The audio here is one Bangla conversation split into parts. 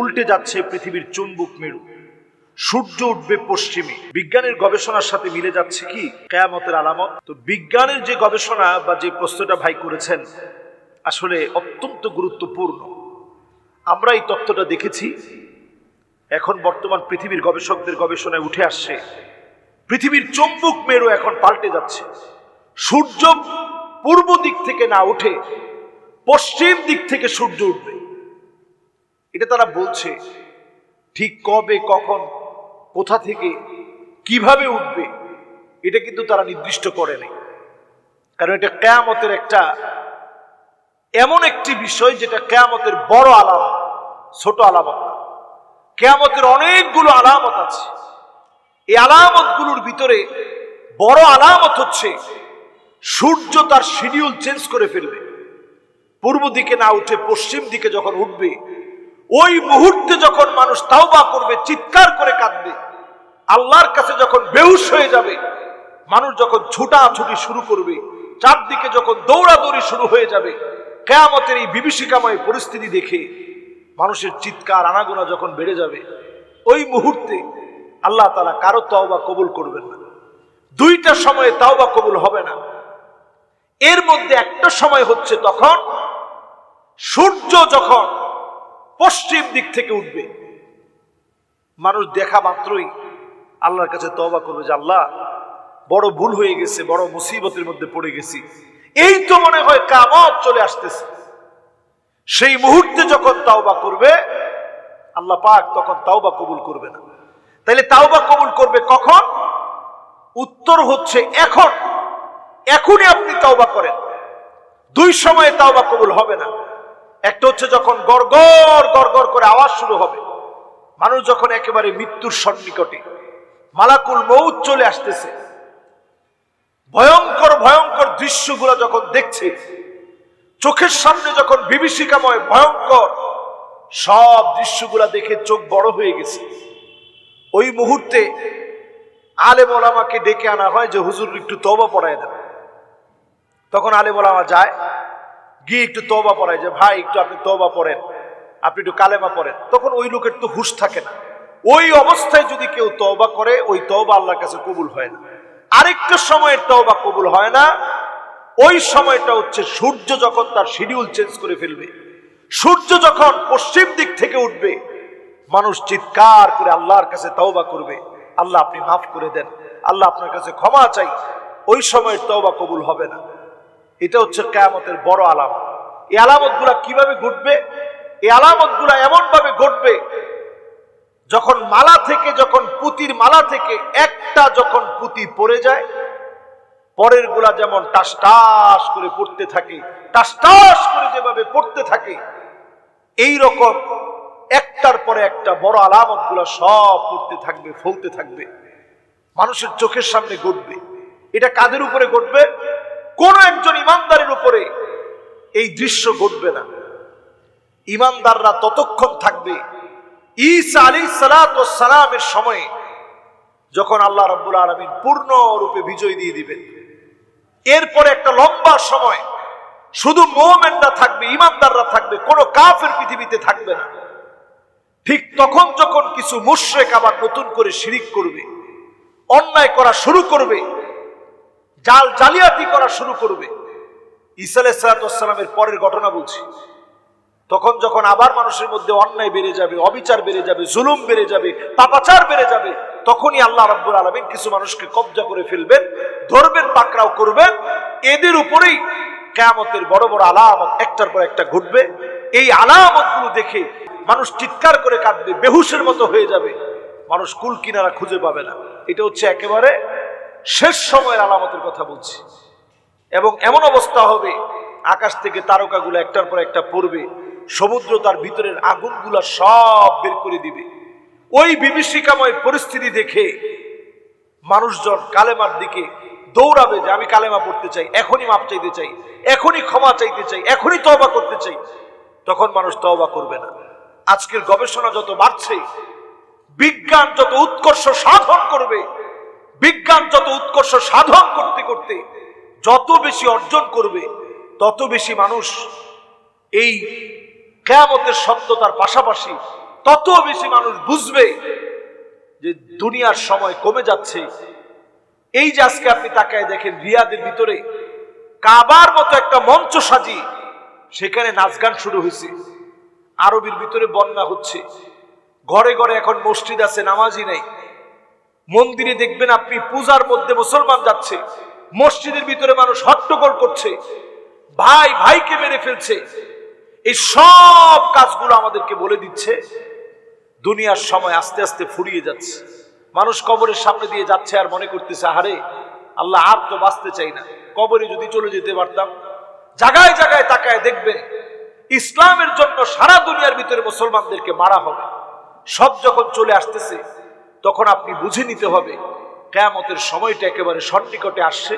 উল্টে যাচ্ছে পৃথিবীর চুম্বুক মেরু। সূর্য উঠবে পশ্চিমে। বিজ্ঞানের গবেষণার সাথে মিলে যাচ্ছে কি? কেয়ামতের আলামত। তো বিজ্ঞানের যে গবেষণা বা যে প্রশ্নটা ভাই করেছেন, আসলে অত্যন্ত গুরুত্বপূর্ণ। আমরা এই তত্ত্বটা দেখেছি। এখন বর্তমান পৃথিবীর গবেষকদের গবেষণায় উঠে আসছে, পৃথিবীর চুম্বুক মেরু এখন পাল্টে যাচ্ছে। সূর্য পূর্ব দিক থেকে না উঠে পশ্চিম দিক থেকে সূর্য উঠবে। এটা তারা বলছে, ঠিক কবে, কখন, কোথা থেকে, কীভাবে উঠবে, এটা কিন্তু তারা নির্দিষ্ট করে নেই। কারণ এটা কেয়ামতের একটা এমন একটি বিষয় যেটা কেয়ামতের বড় আলামত, ছোট আলামত কেয়ামতের অনেকগুলো আলামত আছে। এই আলামতগুলোর ভিতরে বড় আলামত হচ্ছে, সূর্য তার শিডিউল চেঞ্জ করে ফেলবে। পূর্ব দিকে না উঠে পশ্চিম দিকে যখন উঠবে ওই মুহূর্তে যখন মানুষ তাওবা করবে, চিৎকার করে কাঁদবে, আল্লাহর কাছে যখন বেহুশ হয়ে যাবে, মানুষ যখন ছুটাছুটি শুরু করবে, চারদিকে যখন দৌড়াদৌড়ি শুরু হয়ে যাবে, কেয়ামতের এই বিভীষিকাময় পরিস্থিতি দেখে মানুষের চিৎকার, আনাগোনা যখন বেড়ে যাবে, ওই মুহূর্তে আল্লাহ তালা কারও তাওবা কবুল করবেন না। দুইটা সময়ে তাওবা কবুল হবে না। এর মধ্যে একটা সময় হচ্ছে তখন, সূর্য যখন পশ্চিম দিক থেকে উঠবে। মানুষ দেখা মাত্রই আল্লাহর কাছে তবা করবে যে, আল্লাহ, বড় ভুল হয়ে গেছে, বড় মুসিবতের মধ্যে পড়ে গেছি। এই তো মনে হয় কামত চলে আসতেছে। সেই মুহূর্তে যখন তাওবা করবে, আল্লাহ পাক তখন তাওবা কবুল করবে না। তাইলে তাওবা কবুল করবে কখন? উত্তর হচ্ছে এখন। এখনই আপনি তাওবা করেন। দুই সময়ে তাওবা কবুল হবে না। একটা হচ্ছে যখন গড়গড় গড়গড় করে আওয়াজ শুরু হবে, মানুষ যখন একেবারে মৃত্যুর সন্নিকটে মালাকুল মৌত চলে আসতেছে, ভয়ঙ্কর ভয়ঙ্কর দৃশ্যগুলো যখন দেখছে, চোখের সামনে যখন বিভীষিকাময় ভয়ঙ্কর সব দৃশ্যগুলা দেখে চোখ বড় হয়ে গেছে। ওই মুহূর্তে আলেম ওলামাকে ডেকে আনা হয় যে, হুজুর, একটু তবা পড়ায় দেন। তখন আলেম ওলামা যায় গিয়ে একটু তবা পড়ায় যে, ভাই, একটু আপনি তবা পড়েন, আপনি একটু কালেমা পড়েন। তখন ওই লোকের তো হুশ থাকে না। ওই অবস্থায় যদি কেউ তওবা করে, ওই তওবা আল্লাহর কাছে কবুল হয় না। আরেকটা সময়ের তওবা কবুল হয় না, ওই সময়টা হচ্ছে সূর্য যখন তার শিডিউল চেঞ্জ করে ফেলবে। সূর্য যখন পশ্চিম দিক থেকে উঠবে, মানুষ চিৎকার করে আল্লাহর কাছে তওবা করবে, আল্লাহ, আপনি মাফ করে দেন, আল্লাহ আপনার কাছে ক্ষমা চাই। ওই সময়ের তওবা কবুল হবে না। এটা হচ্ছে কেয়ামতের বড় আলামত। এই আলামতগুলা কীভাবে ঘটবে? এই আলামতগুলা এমন ভাবে ঘটবে, যখন মালা থেকে, যখন পুতির মালা থেকে, একটা যখন পুতি পড়ে যায় পরেরগুলা যেমন টাস টাস করে পড়তে থাকে, টাস টাস করে যেভাবে পড়তে থাকে এই রকম একটার পরে একটা বড় আলামতগুলা সব পড়তে থাকবে, ফলতে থাকবে, মানুষের চোখের সামনে ঘটবে। এটা কাদের উপরে ঘটবে? কোন একজন ইমানদারের উপরে এই দৃশ্য ঘটবে না। ইমানদাররা ততক্ষণ থাকবে ঈসা আলী সালাত সালামের সময়ে, যখন আল্লাহ রব্বুল আলমিন পূর্ণ রূপে বিজয় দিয়ে দিবেন। এরপরে একটা লম্বা সময় শুধু মোমেনরা থাকবে, ইমানদাররা থাকবে, কোনো কাফের পৃথিবীতে থাকবে না। ঠিক তখন যখন কিছু মুশ্রেক আবার নতুন করে শিরিক করবে, অন্যায় করা শুরু করবে জাল জালিয়াতি করা শুরু করবে। ঈসা আলাইসালামের পরের ঘটনা বলছি। তখন যখন আবার মানুষের মধ্যে অন্যায় বেড়ে যাবে, অবিচার বেড়ে যাবে, জুলুম বেড়ে যাবে, পাপাচার বেড়ে যাবে, তখনই আল্লাহ রাব্বুল আলমিন কিছু মানুষকে কবজা করে ফেলবেন, ধরবেন, পাকড়াও করবেন। এদের উপরেই কেয়ামতের বড় বড় আলামত একটার পর একটা ঘটবে। এই আলামতগুলো দেখে মানুষ চিৎকার করে কাঁদবে, বেহুশের মতো হয়ে যাবে। মানুষ কুল কিনারা খুঁজে পাবে না। এটা হচ্ছে একেবারে শেষ সময়ের আলামতের কথা বলছি। এবং এমন অবস্থা হবে, আকাশ থেকে তারকাগুলো একটার পর একটা পড়বে, সমুদ্র তার ভিতরের আগুনগুলা সব বের করে দিবে। ওই বিভীষিকাময় পরিস্থিতি দেখে মানুষজন কালেমার দিকে দৌড়াবে যে, আমি কালেমা পড়তে চাই, এখনই মাপ চাইতে চাই, এখনই ক্ষমা চাইতে চাই, এখনই তওবা করতে চাই। তখন মানুষ তওবা করবে না। আজকের গবেষণা যত বাড়ছে, বিজ্ঞান যত উৎকর্ষ সাধন করবে বিজ্ঞান যত উৎকর্ষ সাধন করতে করতে যত বেশি অর্জন করবে, তত বেশি মানুষ এই কেয়ামতের সত্যতার পাশাপাশি তত বেশি মানুষ বুঝবে যে দুনিয়ার সময় কমে যাচ্ছে। এই যে আজকে আপনি তাকায় দেখেন রিয়াদের ভিতরে, কাবার মতো একটা মঞ্চ সাজি, সেখানে নাচ গান শুরু হয়েছে। আরবির ভিতরে বন্যা হচ্ছে। ঘরে ঘরে এখন মসজিদ আছে, নামাজই নেই। মন্দিরে দেখবেন আপনি পূজার মধ্যে মুসলমান যাচ্ছে, মসজিদের ভিতরে মানুষ হট্টগোল করছে, ভাই ভাইকে মেরে ফেলছে। এই সব কাজগুলো আমাদেরকে বলে দিচ্ছে। দুনিয়ার সময় আস্তে আস্তে ফুরিয়ে যাচ্ছে। মানুষ কবরের সামনে দিয়ে যাচ্ছে আর মনে করতেছে, আহারে, আল্লাহ আর তো বাঁচতে চাই না। কবরে যদি চলে যেতে পারতাম, জায়গায় জায়গায় তাকায় দেখবেন ইসলামের জন্য সারা দুনিয়ার ভিতরে মুসলমানদেরকে মারা হবে। সব যখন চলে আসতেছে তখন আপনি বুঝে নিতে হবে, কেয়ামতের সময়টা একেবারে সন্নিকটে আসছে।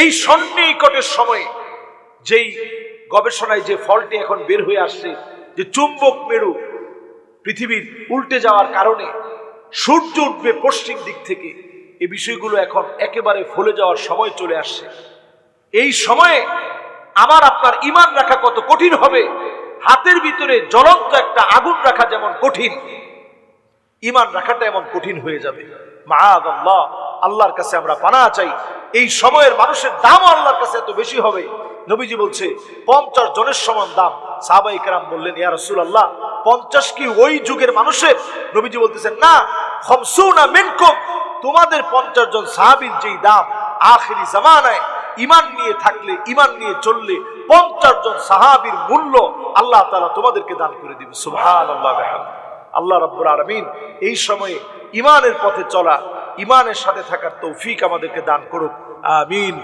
এই সন্নিকটের সময়ে যেই গবেষণায় যে ফলটি এখন বের হয়ে আসছে, যে চুম্বক মেরু পৃথিবীর উল্টে যাওয়ার কারণে সূর্য উঠবে পশ্চিম দিক থেকে এই বিষয়গুলো এখন একেবারে ফলে যাওয়ার সময় চলে আসছে। এই সময়ে আমার আপনার ইমান রাখা কত কঠিন হবে, হাতের ভিতরে জ্বলন্ত একটা আগুন রাখা যেমন কঠিন ইমান রাখাটা এমন কঠিন হয়ে যাবে। আল্লাহ আল্লাহর কাছে আমরা পানা চাই। এই সময়ের মানুষের দামও আল্লাহর কাছে এত বেশি হবে। নবীজি বলছে, পঞ্চাশ জনের সমান দাম। সাহাবাই কেরাম বললেন, ইয়া রসুল আল্লাহ পঞ্চাশ কি ওই যুগের মানুষের? নবীজি বলতেছেন, না, খমসুনা মিনকুম। তোমাদের পঞ্চাশ জন সাহাবীর যেই দাম, আখেরি জামানায় ইমান নিয়ে থাকলে ইমান নিয়ে চললে পঞ্চাশ জন সাহাবীর মূল্য আল্লাহ তালা তোমাদেরকে দান করে দিবে। সুবহানাল্লাহ বিহামদিহি আল্লাহ রব্বুর আরমিন এই সময়ে ইমানের পথে চলা ইমানের সাথে থাকার তৌফিক আমাদেরকে দান করুক। আমিন।